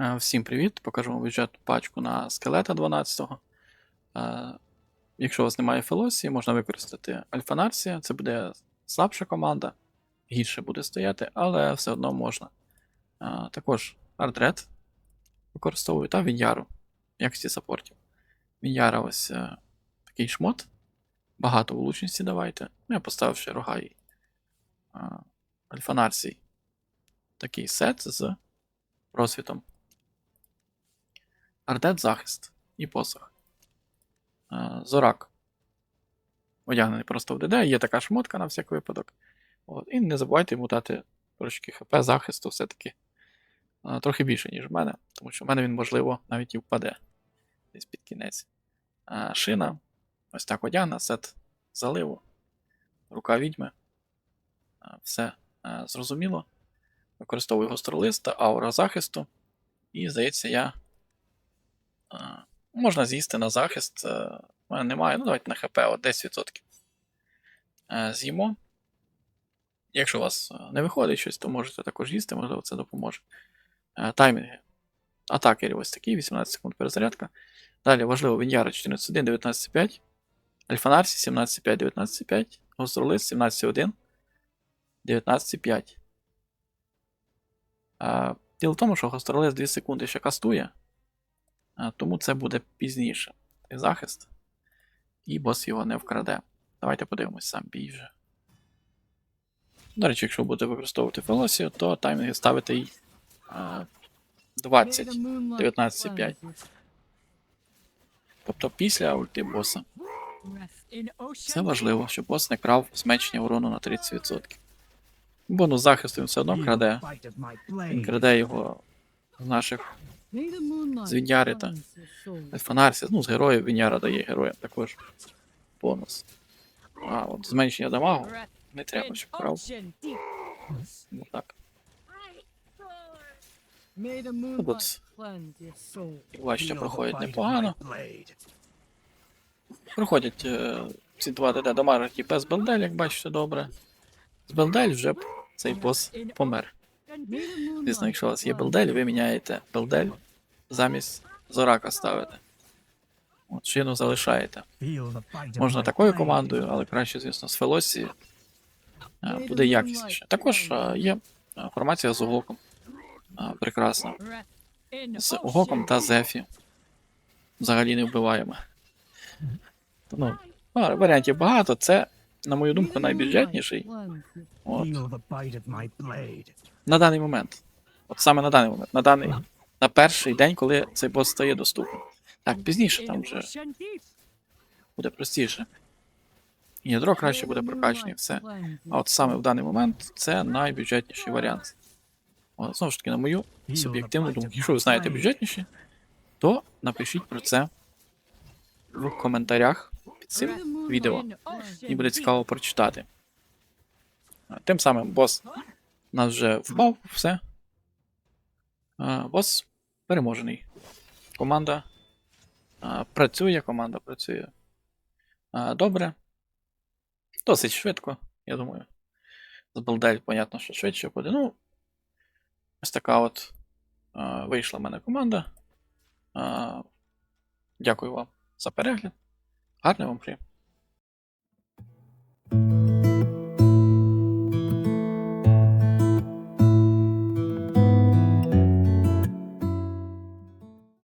Е, Всім привіт! Покажу вам бюджетну пачку на скелета 12-го. Е, Якщо у вас немає Фелосії, можна використати Альфанарсія. Це буде слабша команда, гірше буде стояти, але все одно можна. Е, Також Ардред використовую та Віняру якості саппортів. Віняра ось такий шмот. Багато влучності давайте. Ну, я поставив ще Рогай. Альфанарсій. Такий сет з просвітом. Ардет захист і посох. Е, Зорак. Одягнений просто в ДД, є така шмотка на всяк випадок. От. І не забувайте йому дати трошки ХП захисту все-таки. Е, Трохи більше, ніж в мене, тому що в мене він, можливо, навіть і впаде десь під кінець. Е, Шина. Ось так одягнена, сет заливу. Рука відьми. Все зрозуміло. Використовую гостролист та аура захисту. І, здається, я. Е, Можна з'їсти на захист. е, У мене немає. Ну, давайте на ХП от 10%. Е, З'їмо. Якщо у вас е, не виходить щось, то можете також їсти, можливо, це допоможе. Е, Таймінги. Атакери ось такі, 18 секунд перезарядка. Далі важливо Віньяра 14.1, 19.5. Альфанарсі 17.5, 19.5. Гостролист 17.1, 19.5. Діло в тому, що гостролист 2 секунди ще кастує, тому це буде пізніше. Захист. І бос його не вкраде. Давайте подивимось сам бій вже. До речі, якщо будете використовувати Фелосію, то таймінги ставите й а, 20, 19,5. Тобто після ульти боса. Це важливо, щоб бос не крав зменшення урону на 30%. Бонус захисту він все одно краде. Він краде його з наших з Віньяри та Фанарсі, ну, з героїв Віняра дає героям також бонус. А, от зменшення дамагу не треба, щоб крав. Ну так. От. Важче проходять непогано. Проходять е, ці два ДД дамаги без Белдель, як бачите добре. З Белдель вже цей бос помер. Звісно, якщо у вас є Белдель, ви міняєте Белдель замість Зорака ставите. От шину залишаєте. Можна такою командою, але краще, звісно, з Фелосії буде якісніше. Також є формація з Угоком. Прекрасна. З Угоком та Зефі. Взагалі не вбиваємо. Ну, варіантів багато. Це, на мою думку, найбюджетніший. От. На даний момент. От саме на даний момент. На даний, на перший день, коли цей бос стає доступним. Так, пізніше там вже буде простіше. І ядро краще буде прокачане, і все. А от саме в даний момент це найбюджетніший варіант. От, знову ж таки, на мою суб'єктивну думку. Якщо ви знаєте бюджетніші, то напишіть про це в коментарях під цим відео. Мені буде цікаво прочитати. Тим самим бос нас вже вбав, все. Бос переможений. Команда працює, команда працює добре. Досить швидко, я думаю. З Белдель, понятно, що швидше буде. Ну, ось така от вийшла в мене команда. Дякую вам за перегляд. Гарний вам прийом.